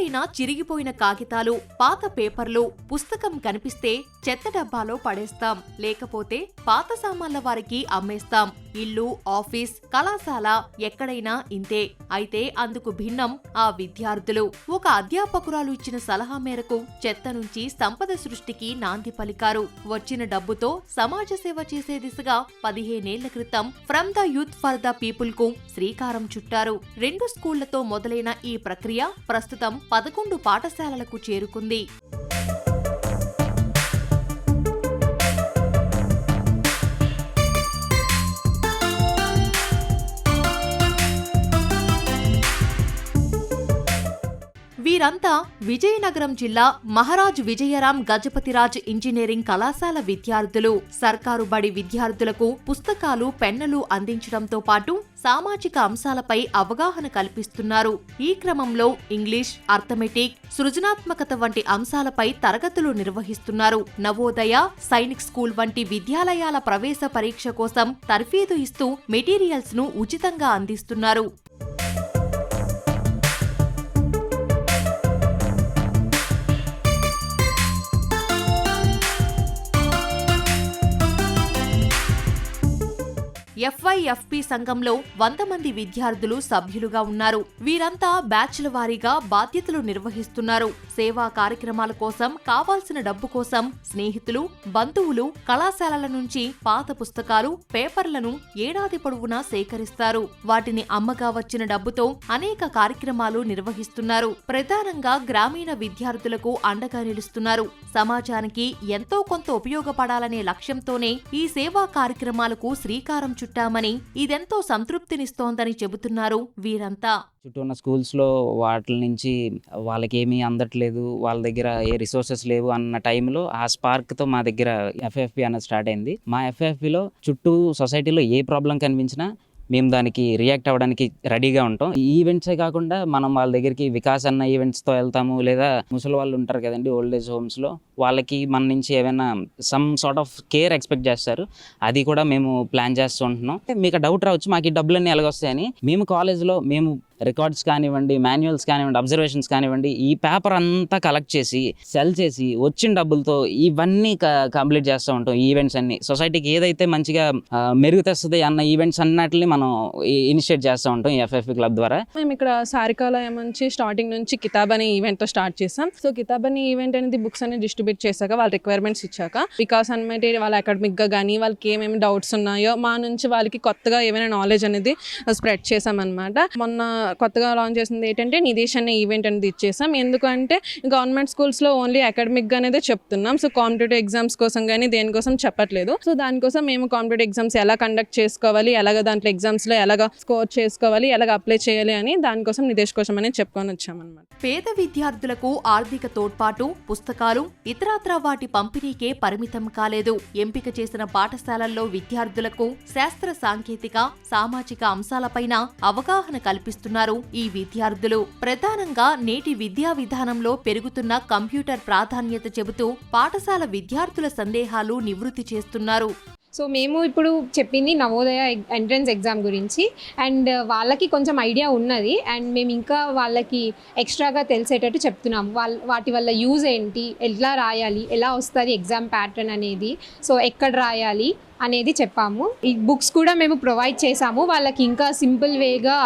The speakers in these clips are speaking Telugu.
ఎక్కడైనా చిరిగిపోయిన కాగితాలు పాత పేపర్లు పుస్తకం కనిపిస్తే చెత్త డబ్బాలో పడేస్తాం. లేకపోతే పాత సామాన్ల వారికి అమ్మేస్తాం. ఇల్లు ఆఫీస్ కళాశాల ఎక్కడైనా ఇంతే. అయితే అందుకు భిన్నం ఆ విద్యార్థులు. ఒక అధ్యాపకురాలు ఇచ్చిన సలహా మేరకు చెత్త నుంచి సంపద సృష్టికి నాంది పలికారు. వచ్చిన డబ్బుతో సమాజ సేవ చేసే దిశగా పదిహేనేళ్ళ క్రితం from the youth for the పీపుల్కు శ్రీకారం చుట్టారు. రెండు స్కూళ్ళతో మొదలైన ఈ ప్రక్రియ ప్రస్తుతం పదకొండు పాఠశాలలకు చేరుకుంది. వీరంతా విజయనగరం జిల్లా మహారాజ్ విజయరాం గజపతిరాజ్ ఇంజనీరింగ్ కళాశాల విద్యార్థులు. సర్కారు బడి విద్యార్థులకు పుస్తకాలు పెన్నులు అందించడంతో పాటు సామాజిక అంశాలపై అవగాహన కల్పిస్తున్నారు. ఈ క్రమంలో ఇంగ్లీష్ అర్థమెటిక్ సృజనాత్మకత వంటి అంశాలపై తరగతులు నిర్వహిస్తున్నారు. నవోదయ సైనిక్ స్కూల్ వంటి విద్యాలయాల ప్రవేశ పరీక్ష కోసం తర్ఫీదు ఇస్తూ మెటీరియల్స్ను ఉచితంగా అందిస్తున్నారు. ఎఫ్ఐఎఫ్పి సంఘంలో వంద మంది విద్యార్థులు సభ్యులుగా ఉన్నారు. వీరంతా బ్యాచ్ల వారీగా బాధ్యతలు నిర్వహిస్తున్నారు. సేవా కార్యక్రమాల కోసం కావాల్సిన డబ్బు కోసం స్నేహితులు బంధువులు కళాశాలల నుంచి పాత పుస్తకాలు పేపర్లను ఏడాది పొడవునా సేకరిస్తారు. వాటిని అమ్మగా వచ్చిన డబ్బుతో అనేక కార్యక్రమాలు నిర్వహిస్తున్నారు. ప్రధానంగా గ్రామీణ విద్యార్థులకు అండగా నిలుస్తున్నారు. సమాజానికి ఎంతో కొంత ఉపయోగపడాలనే లక్ష్యంతోనే ఈ సేవా కార్యక్రమాలకు శ్రీకారం పెట్టామని ఇదెంతో సంతృప్తినిస్తోందని చెబుతున్నారు వీరంతా. చుట్టూ ఉన్న స్కూల్స్లో వాటి నుంచి వాళ్ళకి ఏమీ అందట్లేదు వాళ్ళ దగ్గర ఏ రిసోర్సెస్ లేవు అన్న టైంలో ఆ స్పార్క్తో మా దగ్గర ఎఫ్ఎఫ్పి అనేది స్టార్ట్ అయింది. మా ఎఫ్ఎఫ్పిలో చుట్టూ సొసైటీలో ఏ ప్రాబ్లం కనిపించినా మేము దానికి రియాక్ట్ అవ్వడానికి రెడీగా ఉంటాం. ఈ ఈవెంట్సే కాకుండా మనం వాళ్ళ దగ్గరికి వికాస్ అన్న ఈవెంట్స్తో వెళ్తాము లేదా ముసలి వాళ్ళు ఉంటారు కదండి ఓల్డ్ ఏజ్ హోమ్స్లో వాళ్ళకి మన నుంచి ఏమైనా some sort of care expect చేస్తారు. అది కూడా మేము ప్లాన్ చేస్తూ ఉంటున్నాం. మీకు డౌట్ రావచ్చు మాకు ఈ డబ్బులన్నీ ఎలాగొస్తాయని. మేము కాలేజ్లో మేము రికార్డ్స్ కానివ్వండి మాన్యువల్స్ కానివ్వండి అబ్జర్వేషన్స్ కానివ్వండి ఈ పేపర్ అంతా కలెక్ట్ చేసి సెల్ చేసి వచ్చిన డబ్బులతో ఇవన్నీ కంప్లీట్ చేస్తూ ఉంటాం ఈవెంట్స్ అన్ని. సొసైటీకి ఏదైతే మంచిగా మెరుగు తెస్తుంది అన్న ఈవెంట్స్ అన్నట్లని మనం ఇనిషియేట్ చేస్తూ ఉంటాం ఈ ఎఫ్ఎఫ్ క్లబ్ ద్వారా. మేము ఇక్కడ సారికాలయం నుంచి స్టార్టింగ్ నుంచి కితాబ్ అనే ఈవెంట్తో స్టార్ట్ చేసాం. సో కితాబ్ అనే ఈవెంట్ అనేది బుక్స్ అనేది డిస్ట్రిబ్యూట్ చేశాక వాళ్ళ రిక్వైర్మెంట్స్ ఇచ్చాక బికాస్ అనమాట వాళ్ళ అకాడమిక్గా కానీ వాళ్ళకి ఏమేమి డౌట్స్ ఉన్నాయో మా నుంచి వాళ్ళకి కొత్తగా ఏమైనా నాలెడ్జ్ అనేది స్ప్రెడ్ చేసాం అనమాట మొన్న కొత్తగా లాంచ్ చేసింది ఏంటంటే నిదేశ్ అనే ఈవెంట్ అనేది ఇచ్చేసాం. ఎందుకంటే గవర్నమెంట్ స్కూల్స్లో ఓన్లీ అకాడమిక్గా అనేది చెప్తున్నాం. సో కాంపిటేటివ్ ఎగ్జామ్స్ కోసం కానీ దేనికోసం చెప్పట్లేదు. సో దానికోసం మేము కాంపిటేటివ్ ఎగ్జామ్స్ ఎలా కండక్ట్ చేసుకోవాలి? ఎలాగ దాంట్లో ఎగ్జామ్స్లో ఎలాగ స్కోర్ చేసుకోవాలి? ఎలాగ అప్లై చేయాలి? అని దానికోసం నిదేశ్ కోసం అనేది చెప్పుకొని వచ్చామన్నమాట. పేద విద్యార్థులకు ఆర్థిక తోడ్పాటు పుస్తకాలు ఇతరత్రా వాటి పంపిణీకే పరిమితం కాలేదు. ఎంపిక చేసిన పాఠశాలల్లో విద్యార్థులకు శాస్త్ర సాంకేతిక సామాజిక అంశాలపైన అవగాహన కల్పిస్తున్నారు. ఈ విద్యార్థులు ప్రధానంగా నేటి విద్యా విధానంలో పెరుగుతున్న కంప్యూటర్ ప్రాధాన్యత చెబుతూ పాఠశాల విద్యార్థుల సందేహాలు నివృత్తి చేస్తున్నారు. సో మేము ఇప్పుడు చెప్పింది నవోదయ ఎంట్రన్స్ ఎగ్జామ్ గురించి. అండ్ వాళ్ళకి కొంచెం ఐడియా ఉన్నది. అండ్ మేము ఇంకా వాళ్ళకి ఎక్స్ట్రాగా తెలిసేటట్టు చెప్తున్నాం. వాళ్ళ వాటి వల్ల యూజ్ ఏంటి? ఎలా రాయాలి? ఎలా వస్తుంది ఎగ్జామ్ ప్యాటర్న్ అనేది? సో ఎక్కడ రాయాలి? అనేది చెప్పాము. ఈ బుక్స్ కూడా మేము ప్రొవైడ్ చేసాము వాళ్ళకి ఇంకా సింపుల్ వేగా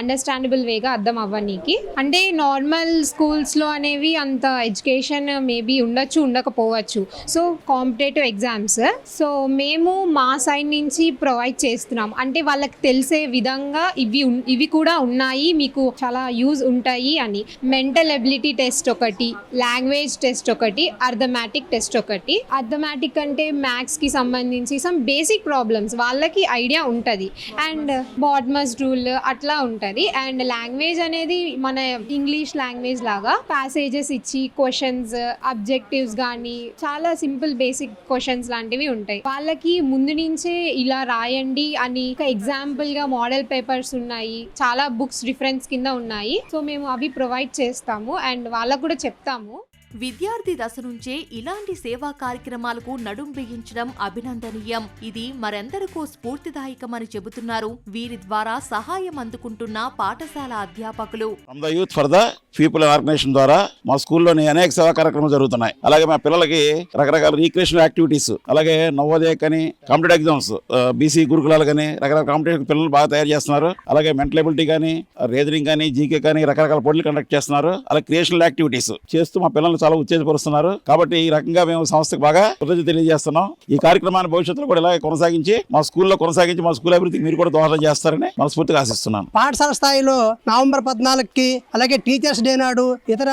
అండర్స్టాండబుల్ వేగా అర్థం అవ్వనీకి. అంటే నార్మల్ స్కూల్స్లో అనేవి అంత ఎడ్యుకేషన్ మేబీ ఉండొచ్చు ఉండకపోవచ్చు. So competitive exams. సో మేము మా సైడ్ నుంచి ప్రొవైడ్ చేస్తున్నాం. అంటే వాళ్ళకి తెలిసే విధంగా ఇవి ఇవి కూడా ఉన్నాయి మీకు చాలా యూజ్ ఉంటాయి అని. మెంటల్ ఎబిలిటీ టెస్ట్ ఒకటి లాంగ్వేజ్ టెస్ట్ ఒకటి అర్థమాటిక్ టెస్ట్ ఒకటి. అర్థమాటిక్ అంటే మ్యాథ్స్కి సంబంధించి సమ్ బేసిక్ ప్రాబ్లమ్స్ వాళ్ళకి ఐడియా ఉంటుంది. అండ్ బాడ్మస్ రూల్ అట్లా ఉంటుంది. అండ్ లాంగ్వేజ్ అనేది మన ఇంగ్లీష్ లాంగ్వేజ్ లాగా ప్యాసేజెస్ ఇచ్చి క్వశ్చన్స్ అబ్జెక్టివ్స్ కానీ చాలా సింపుల్ బేసిక్ క్వశ్చన్స్ లాంటివి ఉంటాయి. వాళ్ళకి ముందు నుంచే ఇలా రాయండి అని ఒక ఎగ్జాంపుల్గా మోడల్ పేపర్స్ ఉన్నాయి. చాలా బుక్స్ రిఫరెన్స్ కింద ఉన్నాయి. సో మేము అవి ప్రొవైడ్ చేస్తాము. అండ్ వాళ్ళకు కూడా చెప్తాము. విద్యార్థి దశ నుంచే ఇలాంటి సేవా కార్యక్రమాలకు నడుం బిగించడం అభినందనీయం. ఇది మరెందరికో స్ఫూర్తిదాయకమని చెబుతున్నారు. వీరి ద్వారా సహాయం అందుకుంటున్న పాఠశాల అధ్యాపకులు. Youth for the people organization ద్వారా మా స్కూల్లోని అనేక సేవా కార్యక్రమాలు జరుగుతున్నాయి. అలాగే మా పిల్లలకి రకరకాల రీక్రియేషన్ యాక్టివిటీస్ అలాగే నవోదయ కానీ కాంపిటేటివ్ ఎగ్జామ్స్ బీసీ గురుకులాలు కానీ రకరకాల కాంపిటేటివ్ పిల్లలు బాగా తయారు చేస్తున్నారు. అలాగే మెంటల్ ఎబిలిటీ కానీ రీజనింగ్ కానీ జీకే కానీ రకరకాల పోటీలు కండక్ట్ చేస్తున్నారు. అలాగే క్రియేషనల్ యాక్టివిటీస్ చేస్తూ మా పిల్లలు చాలా ఉత్తేజపరుస్తున్నారు. కాబట్టి ఈ రకంగా మేము సంస్థకు బాగా కృతజ్ఞత తెలియజేస్తున్నాం. ఈ కార్యక్రమాన్ని భవిష్యత్తులో కూడా ఇలాగే కొనసాగించి మా స్కూల్లో కొనసాగించి మా స్కూల్ అభివృద్ధికి మీరు కూడా దోహదం చేస్తారని మనస్ఫూర్తిగా ఆశిస్తున్నాను. పాఠశాల స్థాయిలో నవంబర్ పద్నాలుగుకి అలాగే టీచర్స్ డే నాడు ఇతర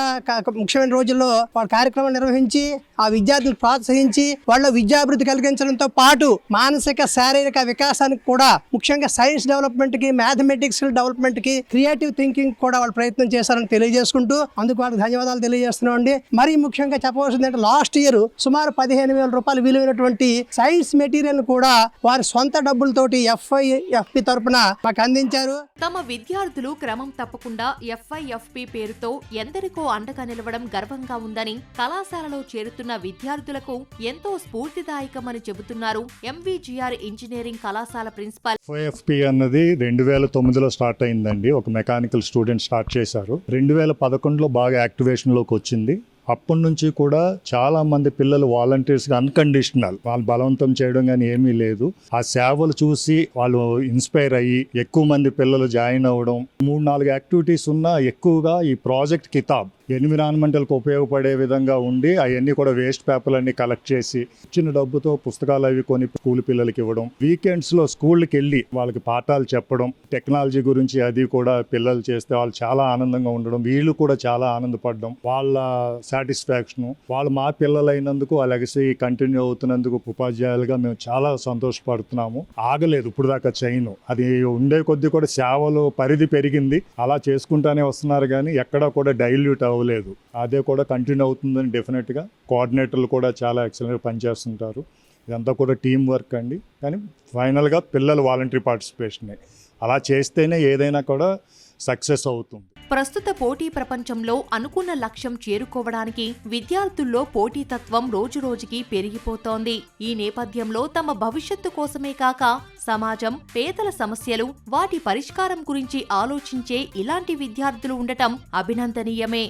ముఖ్యమైన రోజుల్లో వాళ్ళ కార్యక్రమం నిర్వహించి ఆ విద్యార్థులు ప్రోత్సహించి వాళ్ళ విద్యాభివృద్ధి కలిగించడంతో పాటు మానసిక శారీరక వికాసానికి కూడా ముఖ్యంగా సైన్స్ డెవలప్మెంట్కి మ్యాథమెటిక్స్ డెవలప్మెంట్కి క్రియేటివ్ థింకింగ్ కూడా వాళ్ళు ప్రయత్నం చేశారని తెలియజేసుకుంటూ అందుకు వాళ్ళకి ధన్యవాదాలు తెలియజేస్తున్నాం అండి మరీ ముఖ్యంగా చెప్పవలసింది అంటే లాస్ట్ ఇయర్ సుమారు పదిహేను వేల రూపాయలు విలువైనటువంటి సైన్స్ మెటీరియల్ కూడా వారి సొంత డబ్బులతోటి ఎఫ్ఐ ఎఫ్పి తరపున మాకు అందించారు. తమ విద్యార్థులు క్రమం తప్పకుండా ఎఫ్ఐఎఫ్పి పేరుతో ఎందరికో అండగా నిలవడం గర్వంగా ఉందని కళాశాలలో చేరుతున్న విద్యార్థులకు ఎంతో స్ఫూర్తిదాయకమని చెబుతున్నారు ఎంవీజీఆర్ ఇంజనీరింగ్ కళాశాల ప్రిన్సిపల్. ఎఫ్పి అన్నది రెండు వేల తొమ్మిదిలో స్టార్ట్ అయిందండి. ఒక మెకానికల్ స్టూడెంట్ స్టార్ట్ చేశారు. రెండు వేల పదకొండులో బాగా యాక్టివేషన్లోకి వచ్చింది. అప్పటి నుంచి కూడా చాలామంది పిల్లలు వాలంటీర్స్గా అన్కండిషనల్ వాళ్ళు బలవంతం చేయడం కానీ ఏమీ లేదు. ఆ సేవలు చూసి వాళ్ళు ఇన్స్పైర్ అయ్యి ఎక్కువ మంది పిల్లలు జాయిన్ అవ్వడం మూడు నాలుగు యాక్టివిటీస్ ఉన్నా ఎక్కువగా ఈ ప్రాజెక్ట్ కితాబ్. ఎన్విరాన్మెంటల్కి ఉపయోగపడే విధంగా ఉండి అవన్నీ కూడా వేస్ట్ పేపర్లన్నీ కలెక్ట్ చేసి ఇచ్చిన డబ్బుతో పుస్తకాలు అవి కొని స్కూల్ పిల్లలకి ఇవ్వడం వీకెండ్స్లో స్కూల్కి వెళ్ళి వాళ్ళకి పాఠాలు చెప్పడం టెక్నాలజీ గురించి అది కూడా పిల్లలు చేస్తే వాళ్ళు చాలా ఆనందంగా ఉండడం వీళ్ళు కూడా చాలా ఆనందపడడం వాళ్ళ సాటిస్ఫాక్షన్ వాళ్ళు మా పిల్లలైనందుకు ఆ లెగసీ కంటిన్యూ అవుతున్నందుకు ఉపాధ్యాయులుగా మేము చాలా సంతోషపడుతున్నాము. ఆగలేదు ఇప్పుడు దాకా చైన్. అది ఉండే కొద్దీ కూడా సేవలు పరిధి పెరిగింది. అలా చేసుకుంటానే వస్తున్నారు కానీ ఎక్కడా కూడా డైల్యూట్ అవ్వలేదు. అదే కూడా కంటిన్యూ అవుతుందని డెఫినెట్గా కోఆర్డినేటర్లు కూడా చాలా ఎక్సలెంట్ పనిచేస్తుంటారు. ఇదంతా కూడా టీం వర్క్ అండి. కానీ ఫైనల్గా పిల్లలు వాలంటరీ పార్టిసిపేషనే అలా చేస్తేనే ఏదైనా కూడా సక్సెస్ అవుతుంది. ప్రస్తుత పోటీ ప్రపంచంలో అనుకున్న లక్ష్యం చేరుకోవడానికి విద్యార్థుల్లో పోటీతత్వం రోజురోజుకి పెరిగిపోతోంది. ఈ నేపథ్యంలో తమ భవిష్యత్తు కోసమే కాక సమాజం పేదల సమస్యలు వాటి పరిష్కారం గురించి ఆలోచించే ఇలాంటి విద్యార్థులు ఉండటం అభినందనీయమే.